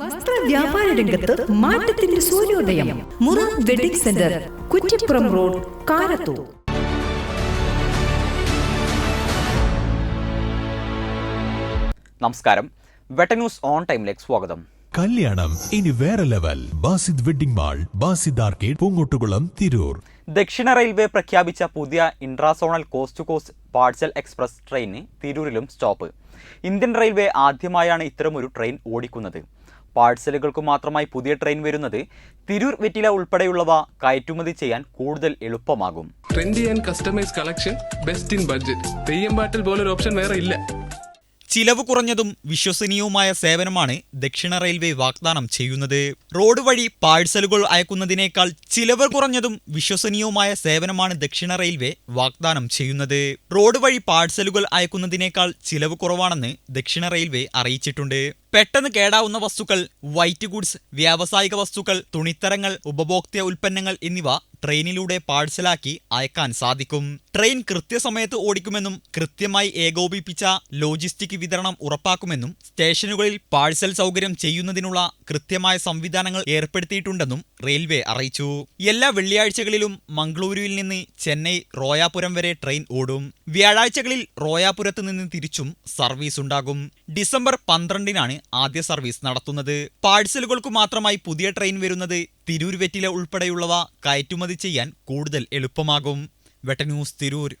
വസ്ത്ര വ്യാപാര രംഗത്ത് മാറ്റത്തിന്റെ സൂര്യോദയം. Mura wedding centre Kuttippuram road Karathur. നമസ്കാരം. വെട്ട ന്യൂസ് ഓൺ ടൈമിലേക്ക് സ്വാഗതം. കല്യാണം. ഇനി വേറെ level Basid wedding mall Basid arcade Poongottukulam Tirur. ദക്ഷിണ റെയിൽവേ പ്രഖ്യാപിച്ച പുതിയ intrazonal coast to coast parcel express train തിരൂരിലും സ്റ്റോപ്പ് ഇന്ത്യൻ റെയിൽവേ ആദ്യമായാണ് ഇത്തരമൊരു ട്രെയിൻ ഓടിക്കുന്നത്. പാഴ്സലുകൾക്ക് മാത്രമായി പുതിയ ട്രെയിൻ വരുന്നത് തിരൂർ വെറ്റില ഉൾപ്പെടെയുള്ളവ കയറ്റുമതി ചെയ്യാൻ കൂടുതൽ എളുപ്പമാകും. Trendy and customise collection best in budget Theyyam പാട്ടിൽ പോലൊരു ഓപ്ഷൻ വേറെ ഇല്ല. ചിലവ് കുറഞ്ഞതും വിശ്വസനീയവുമായ സേവനമാണ് ദക്ഷിണ റെയിൽവേ വാഗ്ദാനം ചെയ്യുന്നത്. റോഡ് വഴി പാഴ്സലുകൾ അയക്കുന്നതിനേക്കാൾ ചിലവ് കുറഞ്ഞതും വിശ്വസനീയവുമായ സേവനമാണ് ദക്ഷിണ റെയിൽവേ വാഗ്ദാനം ചെയ്യുന്നത്. റോഡ് വഴി പാഴ്സലുകൾ അയക്കുന്നതിനേക്കാൾ ചിലവ് കുറവാണെന്ന് ദക്ഷിണ റെയിൽവേ അറിയിച്ചിട്ടുണ്ട്. പെട്ടെന്ന് കേടാവുന്ന വസ്തുക്കൾ വൈറ്റ് ഗുഡ്സ് വ്യാവസായിക വസ്തുക്കൾ തുണിത്തരങ്ങൾ ഉപഭോക്തൃ ഉൽപ്പന്നങ്ങൾ എന്നിവ ട്രെയിനിലൂടെ പാഴ്സലാക്കി അയക്കാൻ സാധിക്കും. ട്രെയിൻ കൃത്യസമയത്ത് ഓടിക്കുമെന്നും കൃത്യമായി ഏകോപിപ്പിച്ച ലോജിസ്റ്റിക് വിതരണം ഉറപ്പാക്കുമെന്നും സ്റ്റേഷനുകളിൽ പാഴ്സൽ സൗകര്യം ചെയ്യുന്നതിനുള്ള കൃത്യമായ സംവിധാനങ്ങൾ ഏർപ്പെടുത്തിയിട്ടുണ്ടെന്നും റെയിൽവേ അറിയിച്ചു. എല്ലാ വെള്ളിയാഴ്ചകളിലും മംഗളൂരുവിൽ നിന്ന് ചെന്നൈ റോയാപുരം വരെ ട്രെയിൻ ഓടും. വ്യാഴാഴ്ചകളിൽ റോയാപുരത്ത് നിന്ന് തിരിച്ചും സർവീസ് ഉണ്ടാകും ഡിസംബർ പന്ത്രണ്ടിനാണ് ആദ്യ സർവീസ് നടത്തുന്നത്. പാഴ്സലുകൾക്കു മാത്രമായി പുതിയ ട്രെയിൻ വരുന്നത് തിരൂർ വെറ്റില ഉൾപ്പെടെയുള്ളവ കയറ്റുമതി ചെയ്യാൻ കൂടുതൽ എളുപ്പമാകും. വെട്ട ന്യൂസ് തിരൂർ.